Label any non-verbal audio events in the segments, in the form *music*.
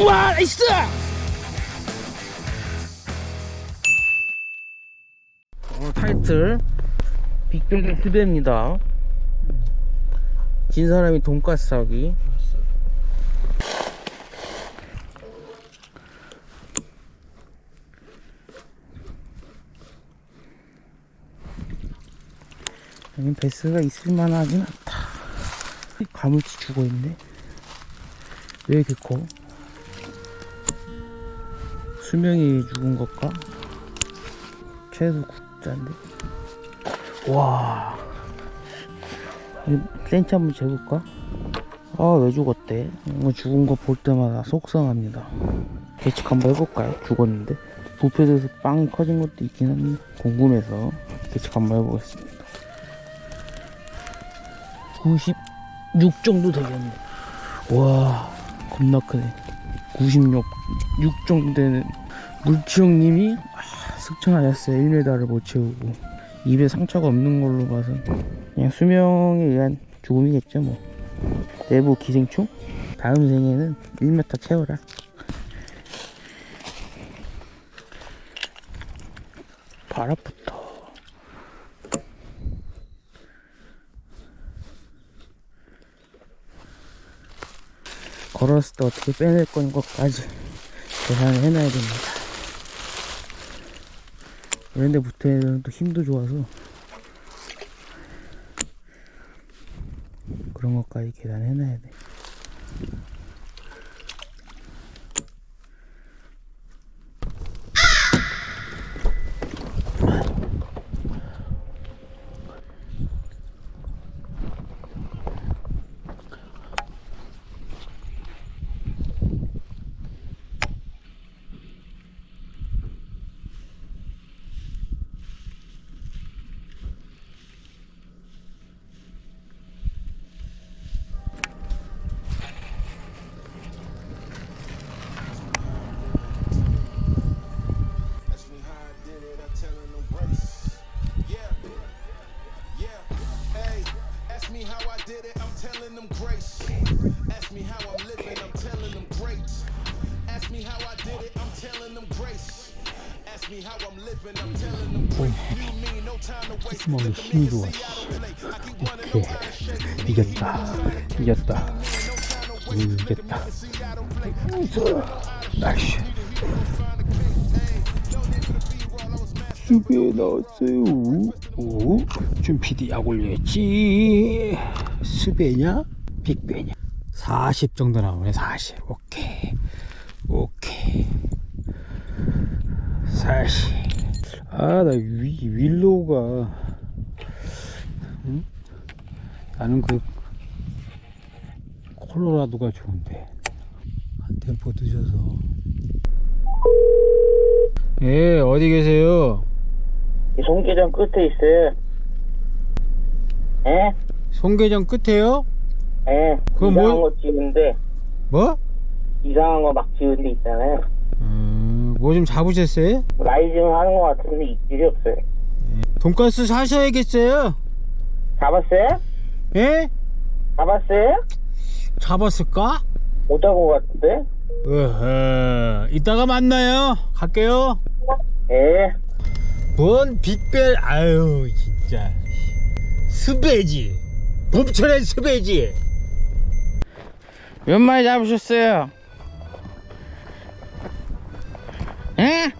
우와 나이스! 오늘 타이틀. 빅뱅의 후대입니다. 진 사람이 돈가스 사기 여기 베스가 있을만하진 않다 가물치 죽어있네 왜 이렇게 커? 수명이 죽은 것까? 최소 국자인데 와이 센치 한번 재볼까? 아 왜 죽었대 이거 죽은 거 볼 때마다 속상합니다 예측 한번 해볼까요? 죽었는데 부패돼서 빵이 커진 것도 있긴 한데 궁금해서 예측 한번 해보겠습니다 96 정도 되겠네. 와 겁나 크네. 96 6 정도 되는. 물치형님이 아, 승천하였어요 1m를 못 채우고 입에 상처가 없는 걸로 봐서 그냥 수명에 의한 죽음이겠죠 뭐. 내부 기생충? 다음 생에는 1m 채워라. 바람부 걸었을 때 어떻게 빼낼 건 것까지 계산을 해놔야 됩니다. 이런 데 붙어야 또 힘도 좋아서 그런 것까지 계산해놔야 돼. Time to shake. 이겼다. 이겼다. 음, 이겼다. 나이스. 수비에 나왔어요. 오, 준 PD 약 올려야지. 수배냐? 빅배냐? 40 정도 나오네, 40. 오케이. 오케이. 40. 아, 나 위, 윌로우가. 응? 나는 그, 콜로라도가 좋은데. 한 템포 늦어서. 예, 어디 계세요? 이 송계정 끝에 있어요. 예? 송계정 끝에요? 예. 그건 이상한 뭐- 거 지우는데, 뭐? 이상한 거 막 지우는 데 있잖아요. 음, 뭐좀 잡으셨어요? 라이징 하는 거 같은데 입질이 없어요. 돈가스 사셔야겠어요? 잡았어요? 예? 잡았어요? 잡았을까? 못 잡은 거 같은데? 어허, 이따가 만나요. 갈게요. 예. 뭔 빅벨, 아유, 진짜. 스베지. 봄철의 스베지. 몇 마리 잡으셨어요? 에?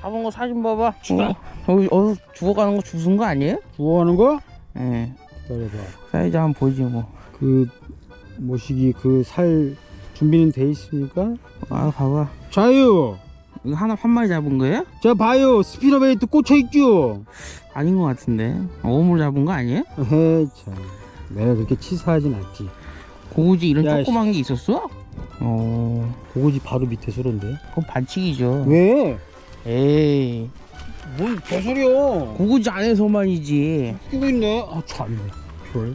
잡은 거 사진 봐봐. 어, 여기 어디서 죽어가는 거 주운 거 아니에요? 구워하는 거? 예. 기다려봐. 사이즈 한번 보지 뭐. 그 모시기 그 살 준비는 돼 있습니까? 아, 봐봐. 자유. 이거 하나 한 마리 잡은 거예요? 자 봐요. 스피너베이트 꽂혀 있죠. 아닌 것 같은데. 어물 잡은 거 아니에요? 에이 참. 내가 그렇게 치사하진 않지. 고구지 이런 야, 조그만 게 있었어? 어, 고거지 바로 밑에 소런데. 그건 반칙이죠. 왜? 에이, 뭔 개소리야? 고구지 안에서만이지. 끼고 있네. 아 참. 별.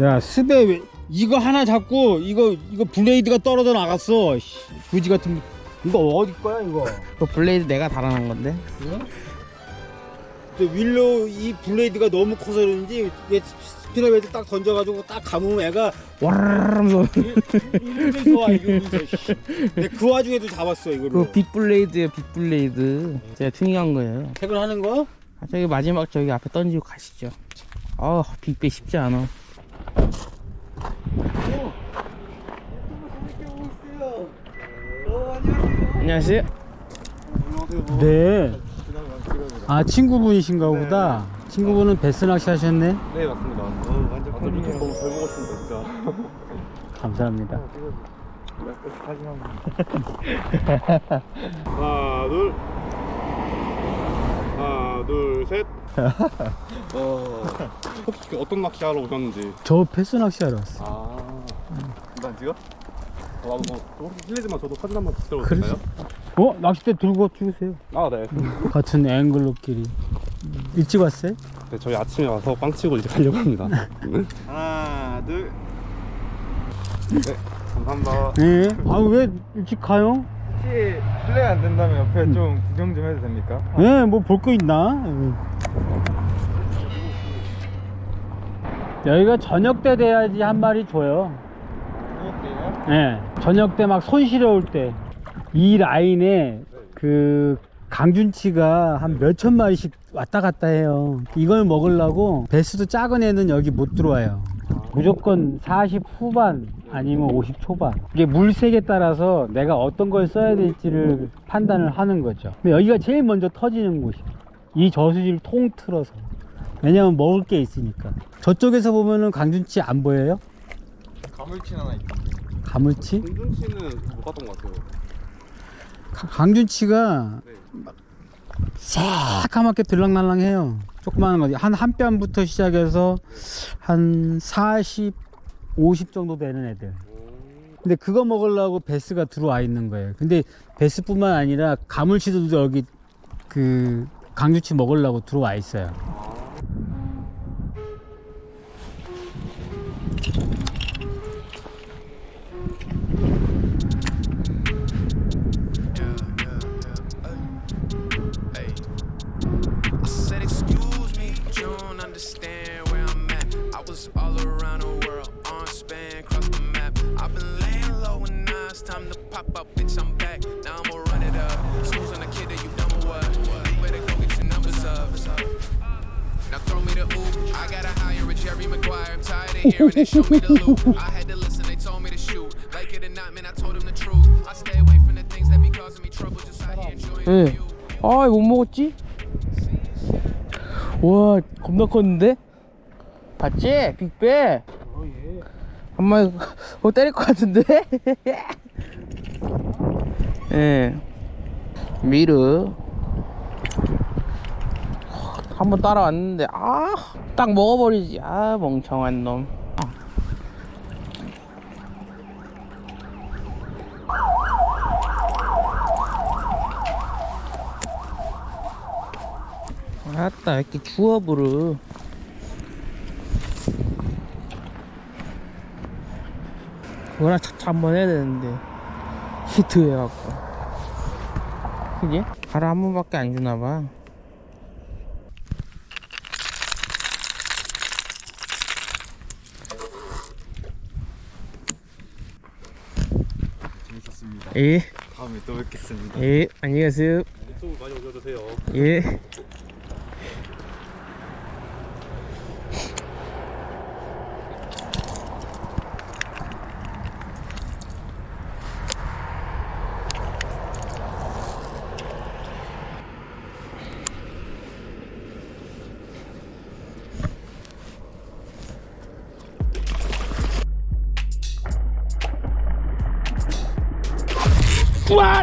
야 스베 왜 이거 하나 잡고 이거 이거 블레이드가 떨어져 나갔어. 씨, 그지 같은. 이거 어디 거야 이거? 그 블레이드 내가 달아난 건데. 저 윌로 이 블레이드가 너무 커서 그런지 얘 스피너베이트 딱 던져가지고 딱 감으면 애가 와르르면서 이러면서 와 이러면서 씨. 근데 그 와중에도 잡았어 이거를 그 빅블레이드예요 빅블레이드 제가 튜닝한 거예요 퇴근하는 거? 아, 저기 마지막 저기 앞에 던지고 가시죠 아 빅배 쉽지 않아 안녕하세요 네. 아 친구분이신가 보다. 친구분은 베스 낚시 하셨네. 네 맞습니다. 어, 완전 팬이에요. 너무 잘 먹었습니다 진짜. *laughs* 감사합니다. *laughs* 하나 둘. 하나 둘 셋. *laughs* 어 혹시 그 어떤 낚시 하러 오셨는지. 저 베스 낚시 하러 왔어. 아 난지요? 어, 나도 뭐 혹시 실례지만 저도 사진 한번 찍도록 그래? 될까요? 어 낚싯대 들고 주세요. 아 네. *laughs* 같은 앵글로끼리 일찍 왔어요? 네. 저희 아침에 와서 빵 치고 이제 가려고 합니다. *laughs* 하나 둘. 네 감사합니다. 네. 아 왜 일찍 가요? 혹시 실례가 안 된다면 옆에 좀 구경 좀 해도 됩니까? 네, 뭐 볼 거 있나? 여기가 저녁 때 돼야지 한 마리 줘요. 네, 저녁 때 막 손 시려울 때. 이 라인에 그 강준치가 한 몇천 마리씩 왔다 갔다 해요. 이걸 먹으려고 배수도 작은 애는 여기 못 들어와요. 무조건 40 후반 아니면 50 초반. 이게 물색에 따라서 내가 어떤 걸 써야 될지를 판단을 하는 거죠. 근데 여기가 제일 먼저 터지는 곳이에요. 이 저수지를 통틀어서. 왜냐면 먹을 게 있으니까. 저쪽에서 보면은 강준치 안 보여요? 가물치 하나 있다. 가물치? 공준 씨는 못 봤던 것 같아요. 가- 강준치가 네. 새까맣게 들락날락해요. 조그마한 거. 한, 한 뼘부터 시작해서 한 40, 50 정도 되는 애들. 근데 그거 먹으려고 베스가 들어와 있는 거예요. 근데 베스뿐만 아니라 가물치들도 여기 그 강주치 먹으려고 들어와 있어요. Pop up, bitch, I'm back. Now I'ma run it up. Snooze on the kid that you done with what? You better go get your numbers up. Now throw me the oop. I gotta hire a Jerry Maguire. I'm tired of hearing they show me the loop. I had to listen, they told me to shoot. Like it or not, man, I told them the truth. I stay away from the things that be causing me trouble. Just out here enjoying the 예. view. 아, 못 먹었지? 와, 겁나 컸는데? 봤지? 빅배? 한 마리, 어, 때릴 것 같은데? 예. 미르. 한번 따라왔는데, 아, 딱 먹어버리지. 아, 멍청한 놈. 아따, 이렇게 주워부르. 그거랑 차차 한번 해야 되는데 히트 해갖고 그지? 하루 한 번밖에 안 주나봐 재밌었습니다. 예, 다음에 또 뵙겠습니다. 예, 안녕히 가세요 유튜브 많이 올려주세요. 예.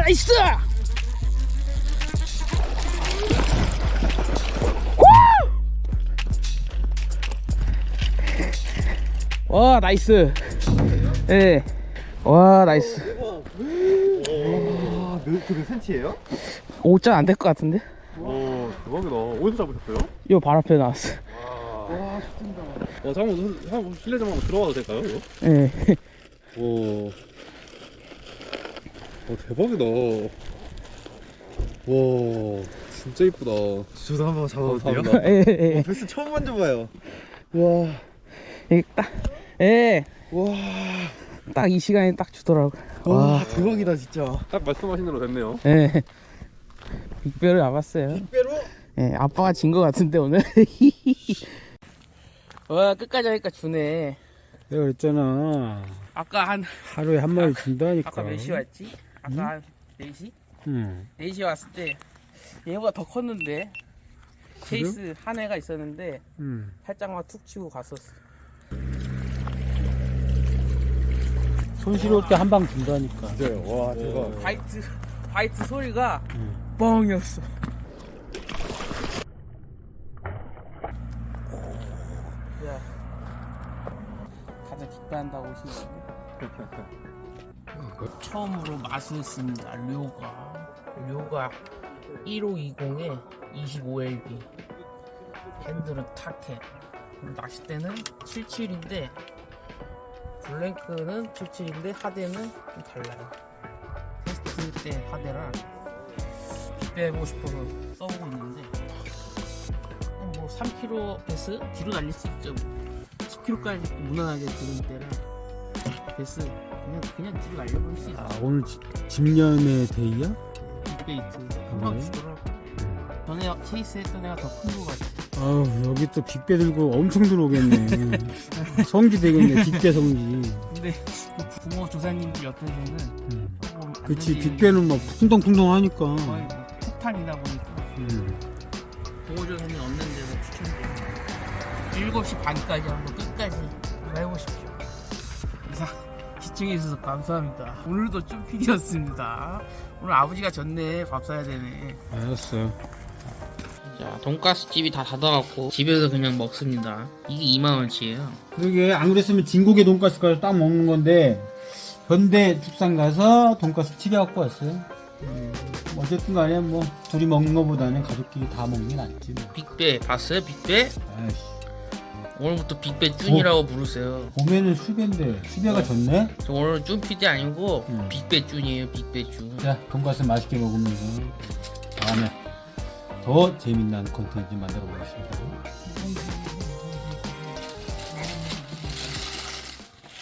나이스 와 나이스 예. 와 나이스 아, 몇, 그몇 센치예요? 5자 안 될 것 같은데 오 대박이다. 어디서 잡으셨어요? 이거 발 앞에 나왔어 어 잠깐만 한번 실례 좀 한번 들어가도 될까요? 예. 오. 오 대박이다. 와 진짜 이쁘다. 저도 한번 잡아도 돼요? 감사합니다. *laughs* 예, 예, 베스 처음 만져봐요. 와. 이게 딱, 예. 와, 딱 이 시간에 딱 주더라고. 와 와. 대박이다 진짜. 딱 말씀하신 대로 됐네요. 예. 빅배를 잡았어요. 빼로? 예, 아빠가 진것 같은데, 오늘. *laughs* 와, 끝까지 하니까 주네. 내가 그랬잖아. 아까 한, 하루에 한 마리 준다니까. 아까 몇 시 왔지? 아까 한 4시? 응. 4시에 왔을 때, 얘보다 더 컸는데, 케이스 한 애가 있었는데, 응. 살짝만 툭 치고 갔었어. 손 시려울 때한 방 준다니까. 진짜요. 와 대박. 바이트, 바이트 소리가 응. 뻥이었어. 야, 다들 빅배한다고 오시네. 처음으로 맛을 씁니다. 료가. 료가 1520에 25LB. 핸들은 타켓. 낚싯대는 77인데, 블랭크는 77인데, 하대는 좀 달라요. 테스트 때 하대랑 빼고 싶어서 써보고 있는데 한뭐 3kg 베스 뒤로 날릴 수 있죠 10kg까지 무난하게 드는 때랑 베스 그냥 그냥 뒤로 날려버릴 수 있어 아, 오늘 지- 집념의 데이야? 빅베이트 한방 그래? 주더라고 전에 케이스 했던 애가 더 큰 거 같아 아우, 여기 또 빅배 들고 엄청 들어오겠네. *laughs* 성지 되겠네, 빅배 성지. 근데 그 부모 조사님들 옆에서는 응. 조금 안 그치. 빅배는 막 풍덩풍덩 하니까. 거의 뭐 폭탄이다 보니까 응. 보호조선이 없는 데서 추천드립니다. 7시 반까지 한번 끝까지 한번 해보십시오. 이상 시청해 주셔서 감사합니다. 오늘도 쭈피디였습니다. 오늘 아버지가 졌네. 밥 사야 되네. 알았어. 자, 돈가스 집이 다 닫아갖고 집에서 그냥 먹습니다. 이게 2만 원치예요. 그러게, 안 그랬으면 진국의 돈가스 가서 딱 먹는 건데, 현대 축산 가서 돈가스 튀겨 갖고 왔어요. 음, 어쨌든 간에 뭐, 둘이 먹는 것보다는 가족끼리 다 먹는 게 낫지. 뭐. 빅배 봤어요? 빅배? 아이씨. 오늘부터 빅배 쭌이라고 부르세요. 봄에는 수배인데, 수배가 좋네? 저 오늘 쭌피디 아니고 음. 빅배 쭌이에요. 빅배 쭌. 자, 돈가스 맛있게 먹으면서 다음에 더 재밌는 컨텐츠 만들어 보겠습니다.